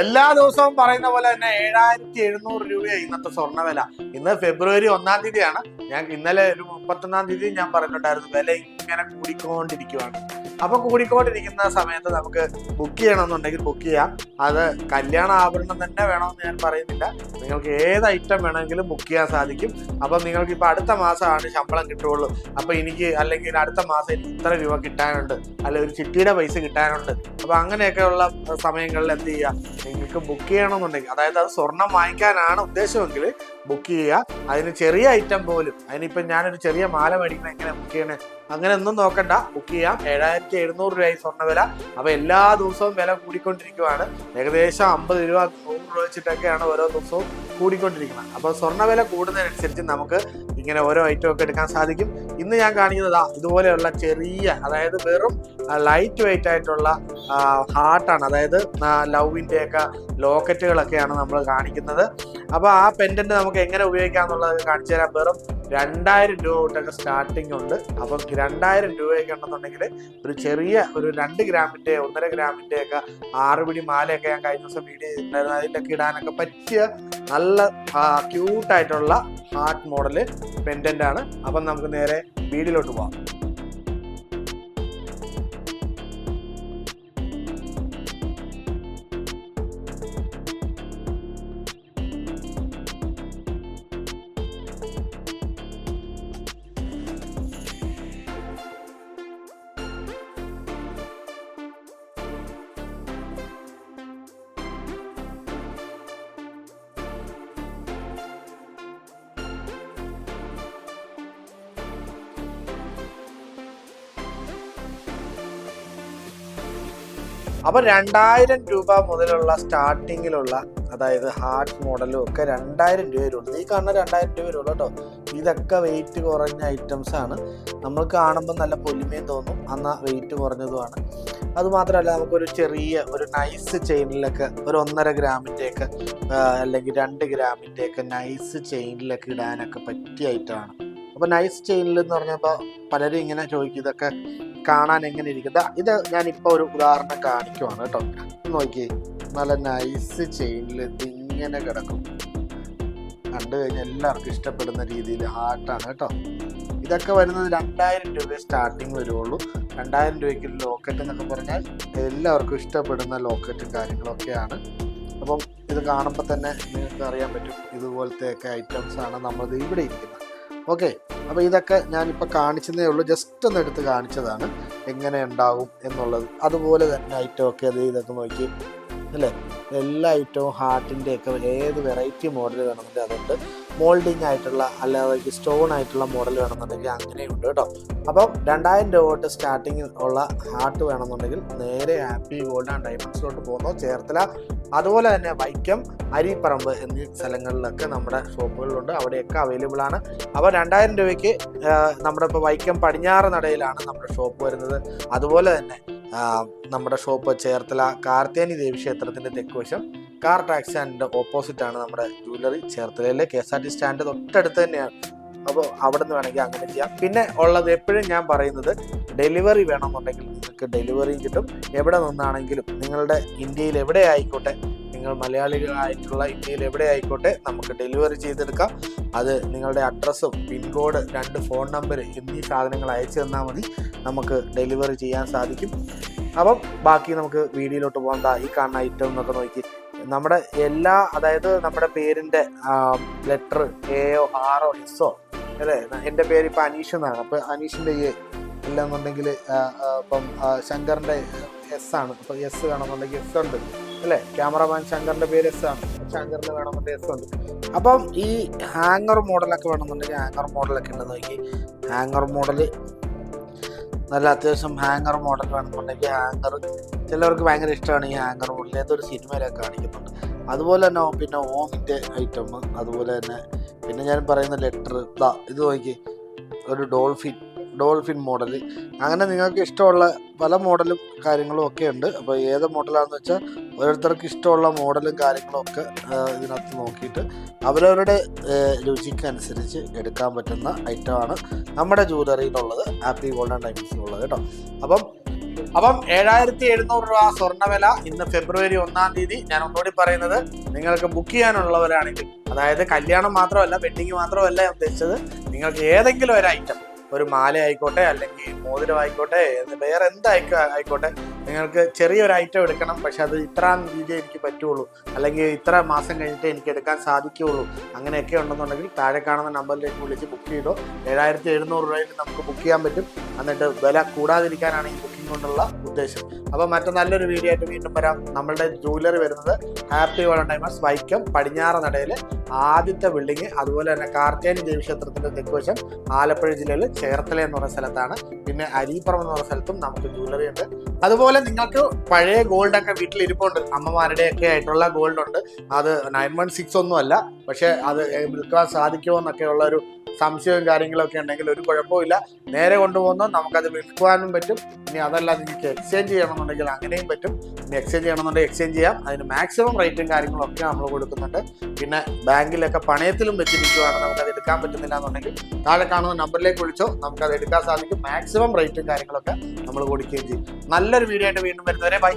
എല്ലാ ദിവസവും പറയുന്ന പോലെ തന്നെ ഏഴായിരത്തി എഴുന്നൂറ് രൂപയാണ് ഇന്നത്തെ സ്വർണ വില ഇന്ന് ഫെബ്രുവരി ഒന്നാം തീയതിയാണ്. ഞാൻ ഇന്നലെ ഒരു മുപ്പത്തൊന്നാം തീയതി ഞാൻ പറഞ്ഞിട്ടുണ്ടായിരുന്നു വില ഇങ്ങനെ കൂടിക്കൊണ്ടിരിക്കുവാണ്. അപ്പൊ കൂടിക്കൊണ്ടിരിക്കുന്ന സമയത്ത് നമുക്ക് ബുക്ക് ചെയ്യണമെന്നുണ്ടെങ്കിൽ ബുക്ക് ചെയ്യാം. അത് കല്യാണ ആഭരണം തന്നെ വേണമെന്ന് ഞാൻ പറയുന്നില്ല. നിങ്ങൾക്ക് ഏത് ഐറ്റം വേണമെങ്കിലും ബുക്ക് ചെയ്യാൻ സാധിക്കും. അപ്പം നിങ്ങൾക്ക് ഇപ്പൊ അടുത്ത മാസമാണ് ശമ്പളം കിട്ടുള്ളൂ അപ്പൊ എനിക്ക് അല്ലെങ്കിൽ അടുത്ത മാസം എനിക്ക് ഇത്ര രൂപ കിട്ടാനുണ്ട്. അല്ലെങ്കിൽ ഒരു ചിട്ടിയുടെ പൈസ കിട്ടാനുണ്ട്. അപ്പൊ അങ്ങനെയൊക്കെയുള്ള സമയങ്ങളിൽ എന്ത് ചെയ്യുക? നിങ്ങൾക്ക് ബുക്ക് ചെയ്യണമെന്നുണ്ടെങ്കിൽ അതായത് അത് സ്വർണം വാങ്ങിക്കാനാണ് ഉദ്ദേശമെങ്കിൽ ബുക്ക് ചെയ്യുക. അതിന് ചെറിയ ഐറ്റം പോലും അതിനിപ്പം ഞാനൊരു ചെറിയ മാല മേടിക്കണം എങ്ങനെ ബുക്ക് ചെയ്യണേ? അങ്ങനെ ഒന്നും നോക്കണ്ട. ബുക്ക് ചെയ്യാം. ഏഴായിരത്തി എഴുന്നൂറ് രൂപയായി സ്വർണ വില. അപ്പൊ എല്ലാ ദിവസവും വില കൂടിക്കൊണ്ടിരിക്കുവാണ്. ഏകദേശം അമ്പത് രൂപ നൂറ് രൂപ വെച്ചിട്ടൊക്കെയാണ് ഓരോ ദിവസവും കൂടിക്കൊണ്ടിരിക്കുന്നത്. അപ്പൊ സ്വർണ വില കൂടുന്നതിനനുസരിച്ച് നമുക്ക് ഇങ്ങനെ ഓരോ ഐറ്റം ഒക്കെ എടുക്കാൻ സാധിക്കും. ഇന്ന് ഞാൻ കാണിക്കുന്നത് ഇതുപോലെയുള്ള ചെറിയ അതായത് വെറും ലൈറ്റ് വെയിറ്റ് ആയിട്ടുള്ള ഹാർട്ടാണ് അതായത് ലവിന്റെ ഒക്കെ ലോക്കറ്റുകളൊക്കെയാണ് നമ്മൾ കാണിക്കുന്നത്. അപ്പോൾ ആ പെൻഡന്റ് നമുക്ക് എങ്ങനെ ഉപയോഗിക്കാം എന്നുള്ളത് കാണിച്ചു തരാം. വെറും രണ്ടായിരം രൂപ തൊട്ടൊക്കെ സ്റ്റാർട്ടിംഗ് ഉണ്ട്. അപ്പം രണ്ടായിരം രൂപയൊക്കെ ഉണ്ടെന്നുണ്ടെങ്കിൽ ഒരു ചെറിയ ഒരു രണ്ട് ഗ്രാമിന്റെ ഒന്നര ഗ്രാമിന്റെ ഒക്കെ ആറുപിടി മാലയൊക്കെ ഞാൻ കഴിഞ്ഞ ദിവസം വീഡിയോ ചെയ്തിട്ടുണ്ടായിരുന്നു. അതിലൊക്കെ ഇടാനൊക്കെ പറ്റിയ നല്ല ക്യൂട്ടായിട്ടുള്ള ഹാർട്ട് മോഡൽ പെൻഡന്റ് ആണ്. അപ്പം നമുക്ക് നേരെ വീഡിയോയിലോട്ട് പോവാം. അപ്പൊ രണ്ടായിരം രൂപ മുതലുള്ള സ്റ്റാർട്ടിങ്ങിലുള്ള അതായത് ഹാർട്ട് മോഡലും ഒക്കെ രണ്ടായിരം രൂപ വരുള്ളൂ ഈ കാണുന്ന രണ്ടായിരം രൂപ വരുള്ളൂ കേട്ടോ. ഇതൊക്കെ വെയിറ്റ് കുറഞ്ഞ ഐറ്റംസ് ആണ്. നമ്മൾ കാണുമ്പോൾ നല്ല പൊലിമയും തോന്നും. എന്നാൽ വെയിറ്റ് കുറഞ്ഞതുമാണ്. അതുമാത്രമല്ല നമുക്കൊരു ചെറിയ ഒരു നൈസ് ചെയിനിലൊക്കെ ഒരു ഒന്നര ഗ്രാമിന്റെ ഒക്കെ അല്ലെങ്കിൽ രണ്ട് ഗ്രാമിന്റെ ഒക്കെ നൈസ് ചെയിനിലൊക്കെ ഇടാനൊക്കെ പറ്റിയ ഐറ്റമാണ് അപ്പോൾ നൈസ് ചെയിനിൽ എന്ന് പറഞ്ഞപ്പോൾ പലരും ഇങ്ങനെ ചോദിക്കും ഇതൊക്കെ കാണാൻ എങ്ങനെ ഇരിക്കും? ഇത് ഞാനിപ്പോൾ ഒരു ഉദാഹരണം കാണിക്കുവാണ് കേട്ടോ. നോക്കി നല്ല നൈസ് ചെയിനിൽ ഇത് ഇങ്ങനെ കിടക്കും. കണ്ടു കഴിഞ്ഞാൽ എല്ലാവർക്കും ഇഷ്ടപ്പെടുന്ന രീതിയിൽ ഹാർട്ടാണ് കേട്ടോ. ഇതൊക്കെ വരുന്നത് രണ്ടായിരം രൂപ സ്റ്റാർട്ടിങ് വരുള്ളൂ രണ്ടായിരം രൂപയ്ക്ക് ലോക്കറ്റ് എന്നൊക്കെ പറഞ്ഞാൽ എല്ലാവർക്കും ഇഷ്ടപ്പെടുന്ന ലോക്കറ്റും കാര്യങ്ങളൊക്കെയാണ്. അപ്പം ഇത് കാണുമ്പോൾ തന്നെ നിങ്ങൾക്ക് അറിയാൻ പറ്റും ഇതുപോലത്തെയൊക്കെ ഐറ്റംസ് ആണ് നമ്മളത് ഇവിടെ ഇരിക്കുന്നത്. ഓക്കെ. അപ്പോൾ ഇതൊക്കെ ഞാനിപ്പോൾ കാണിച്ചതേ ഉള്ളൂ. ജസ്റ്റ് ഒന്ന് എടുത്ത് കാണിച്ചതാണ്. എങ്ങനെ ഉണ്ടാവും എന്നുള്ളത്. അതുപോലെ തന്നെ ഐറ്റമൊക്കെ അത് ഇതൊക്കെ നോക്കി. അല്ലേ? എല്ലാ ഐറ്റവും ഹാർട്ടിന്റെ ഒക്കെ ഏത് വെറൈറ്റി മോഡൽ വേണമെന്നുണ്ടെങ്കിൽ അതുണ്ട്. മോൾഡിങ് ആയിട്ടുള്ള അല്ലാതെ സ്റ്റോൺ ആയിട്ടുള്ള മോഡൽ വേണമെന്നുണ്ടെങ്കിൽ അങ്ങനെയുണ്ട് കേട്ടോ. അപ്പോൾ രണ്ടായിരം രൂപ തൊട്ട് സ്റ്റാർട്ടിങ് ഉള്ള ഹാർട്ട് വേണമെന്നുണ്ടെങ്കിൽ നേരെ ഹാപ്പി ഗോൾഡ് ആൻഡ് ഡയമണ്ട്സിലോട്ട് പോകുന്നു. ചേർത്തല അതുപോലെ തന്നെ വൈക്കം അരിപ്പറമ്പ് എന്നീ സ്ഥലങ്ങളിലൊക്കെ നമ്മുടെ ഷോപ്പുകളിലുണ്ട്. അവിടെയൊക്കെ അവൈലബിൾ ആണ്. അപ്പോൾ രണ്ടായിരം രൂപയ്ക്ക് നമ്മുടെ ഇപ്പോൾ വൈക്കം പടിഞ്ഞാറ് നടയിലാണ് നമ്മുടെ ഷോപ്പ് വരുന്നത്. അതുപോലെ തന്നെ നമ്മുടെ ഷോപ്പ് ചേർത്തല കാർത്തേനി ദേവി ക്ഷേത്രത്തിന്റെ തെക്കുവശം കാർ ടാക്സി സ്റ്റാൻഡിന്റെ ഓപ്പോസിറ്റ് ആണ് നമ്മുടെ jewellery ചേർത്തലയിലെ K S R T stand തൊട്ടടുത്ത് തന്നെയാണ്. അപ്പോൾ അവിടെ നിന്ന് വേണമെങ്കിൽ അങ്ങനെ ചെയ്യാം. പിന്നെ ഉള്ളത് എപ്പോഴും ഞാൻ പറയുന്നത് ഡെലിവറി വേണമെന്നുണ്ടെങ്കിൽ നിങ്ങൾക്ക് ഡെലിവറിയും കിട്ടും. എവിടെ നിന്നാണെങ്കിലും നിങ്ങളുടെ ഇന്ത്യയിൽ എവിടെ ആയിക്കോട്ടെ നിങ്ങൾ മലയാളികളായിട്ടുള്ള ഇന്ത്യയിൽ എവിടെ ആയിക്കോട്ടെ നമുക്ക് ഡെലിവറി ചെയ്തെടുക്കാം. അത് നിങ്ങളുടെ അഡ്രസ്സും പിൻകോഡ് രണ്ട് ഫോൺ നമ്പർ എന്നീ സാധനങ്ങൾ അയച്ചു തന്നാൽ മതി. നമുക്ക് ഡെലിവറി ചെയ്യാൻ സാധിക്കും. അപ്പം ബാക്കി നമുക്ക് വീഡിയോയിലോട്ട് പോകാം. ഈ കാണുന്ന ഐറ്റം എന്നൊക്കെ നോക്കി. നമ്മുടെ എല്ലാ അതായത് നമ്മുടെ പേരിന്റെ ലെറ്റർ എയോ ആറോ എസോ അല്ലേ? എന്റെ പേര് ഇപ്പോൾ അനീഷ് എന്നാണ്. അപ്പോൾ അനീഷിന്റെ എ ഇല്ലെന്നുണ്ടെങ്കിൽ ഇപ്പം ശങ്കറിന്റെ എസ് ആണ്. അപ്പം എസ് വേണമെന്നുണ്ടെങ്കിൽ എസ് ഉണ്ട്. അല്ലേ? ക്യാമറമാൻ ശങ്കറിന്റെ പേര് എസ് ആണ്. ശങ്കറിന് വേണമെന്നുണ്ടെങ്കിൽ എസ് ഉണ്ട്. അപ്പം ഈ ഹാങ്ങർ മോഡലൊക്കെ വേണമെന്നുണ്ടെങ്കിൽ ഹാങ്ങർ മോഡലൊക്കെ ഉണ്ട് നോക്കി. ഹാങ്ങർ മോഡൽ നല്ല അത്യാവശ്യം ഹാങ്ങർ മോഡൽ വേണമെന്നുണ്ടെങ്കിൽ ഹാങ്ങർ ചിലവർക്ക് ഭയങ്കര ഇഷ്ടമാണ് ഈ ഹാങ്ങർ മോഡൽ ഏതൊരു സിനിമയിലൊക്കെ കാണിക്കുന്നുണ്ട്. അതുപോലെ തന്നെ പിന്നെ ഓമിന്റെ ഐറ്റം അതുപോലെ തന്നെ പിന്നെ ഞാൻ പറയുന്ന ലെറ്റർ ഇതാ ഇത് നോക്കി. ഒരു ഡോൾഫിൻ ഡോൾഫിൻ മോഡൽ അങ്ങനെ നിങ്ങൾക്ക് ഇഷ്ടമുള്ള പല മോഡലും കാര്യങ്ങളും ഒക്കെ ഉണ്ട്. അപ്പോൾ ഏത് മോഡലാണെന്ന് വെച്ചാൽ ഓരോരുത്തർക്ക് ഇഷ്ടമുള്ള മോഡലും കാര്യങ്ങളും ഒക്കെ ഇതിനകത്ത് നോക്കിയിട്ട് അവരവരുടെ രുചിക്കനുസരിച്ച് എടുക്കാൻ പറ്റുന്ന ഐറ്റമാണ് നമ്മുടെ ജ്വല്ലറിയിലുള്ളത് ഹാപ്പി ഗോൾഡൻ ഡയമണ്ട്സിലുള്ളത് കേട്ടോ. അപ്പം അപ്പം ഏഴായിരത്തി എഴുന്നൂറ് രൂപ സ്വർണവില ഇന്ന് ഫെബ്രുവരി ഒന്നാം തീയതി. ഞാൻ ഒന്നുകൂടി പറയുന്നത് നിങ്ങൾക്ക് ബുക്ക് ചെയ്യാനുള്ളവരാണെങ്കിൽ അതായത് കല്യാണം മാത്രമല്ല വെഡിങ് മാത്രമല്ല ഞാൻ ഉദ്ദേശിച്ചത് നിങ്ങൾക്ക് ഏതെങ്കിലും ഒരു ഐറ്റം ഒരു മാല ആയിക്കോട്ടെ അല്ലെങ്കിൽ മോതിരം ആയിക്കോട്ടെ വേറെ എന്തായിക്കോ ആയിക്കോട്ടെ നിങ്ങൾക്ക് ചെറിയൊരു ഐറ്റം എടുക്കണം പക്ഷെ അത് ഇത്ര രീതിയിൽ എനിക്ക് പറ്റുള്ളൂ. അല്ലെങ്കിൽ ഇത്ര മാസം കഴിഞ്ഞിട്ട് എനിക്ക് എടുക്കാൻ സാധിക്കുകയുള്ളൂ. അങ്ങനെയൊക്കെ ഉണ്ടെന്നുണ്ടെങ്കിൽ താഴെ കാണുന്ന നമ്പറിലേക്ക് വിളിച്ച് ബുക്ക് ചെയ്തോ. ഏഴായിരത്തി എഴുന്നൂറ് രൂപയിൽ നമുക്ക് ബുക്ക് ചെയ്യാൻ പറ്റും. എന്നിട്ട് വില കൂടാതിരിക്കാനാണ് ഈ ബുക്കിംഗ് കൊണ്ടുള്ള ഉദ്ദേശം. അപ്പോൾ മറ്റു നല്ലൊരു വീഡിയോ ആയിട്ട് വീണ്ടും വരാം. നമ്മളുടെ ജൂവലറി വരുന്നത് ഹാപ്പി വളണ്ടൈമേഴ്സ് വൈക്കം പടിഞ്ഞാറ് നടയിൽ ആദ്യത്തെ ബിൽഡിംഗ് അതുപോലെ തന്നെ കാർത്തേനി ദേവീക്ഷേത്രത്തിന്റെ തെക്കുവശം ആലപ്പുഴ ജില്ലയിൽ ചേർത്തല എന്ന് പറയുന്ന സ്ഥലത്താണ്. പിന്നെ അരീപ്പുറം എന്ന് പറഞ്ഞ സ്ഥലത്തും നമുക്ക് ജ്വല്ലറി ഉണ്ട്. അതുപോലെ നിങ്ങൾക്ക് പഴയ ഗോൾഡ് ഒക്കെ വീട്ടിൽ ഇരിപ്പുണ്ട് അമ്മമാരുടെ ഒക്കെ ആയിട്ടുള്ള ഗോൾഡ് ഉണ്ട്. അത് നയൻ വൺ സിക്സ് ഒന്നും അല്ല. പക്ഷെ അത് വിൽക്കാൻ സാധിക്കുമോ എന്നൊക്കെയുള്ള ഒരു സംശയവും കാര്യങ്ങളൊക്കെ ഉണ്ടെങ്കിൽ ഒരു കുഴപ്പമില്ല നേരെ കൊണ്ടുപോകുന്ന. നമുക്കത് വിൽക്കുവാനും പറ്റും. ഇനി അതല്ലാതെ നിങ്ങൾക്ക് എക്സ്ചേഞ്ച് ചെയ്യണമെന്നുണ്ടെങ്കിൽ അങ്ങനെയും പറ്റും. ഇനി എക്സ്ചേഞ്ച് ചെയ്യണമെന്നുണ്ടെങ്കിൽ എക്സ്ചേഞ്ച് ചെയ്യാം. അതിന് മാക്സിമം റേറ്റും കാര്യങ്ങളൊക്കെ നമ്മൾ കൊടുക്കുന്നുണ്ട്. പിന്നെ ബാങ്കിലൊക്കെ പണയത്തിലും വെച്ചിരിക്കുവാണ്. നമുക്കത് എടുക്കാൻ പറ്റുന്നില്ല എന്നുണ്ടെങ്കിൽ താഴെ കാണുന്ന നമ്പറിലേക്ക് വിളിച്ചോ. നമുക്കത് എടുക്കാൻ സാധിക്കും. മാക്സിമം റേറ്റും കാര്യങ്ങളൊക്കെ നമ്മൾ കൊടുക്കുകയും ചെയ്യും. നല്ലൊരു വീഡിയോ ആയിട്ട് വീണ്ടും വരുന്നവരെ ബൈ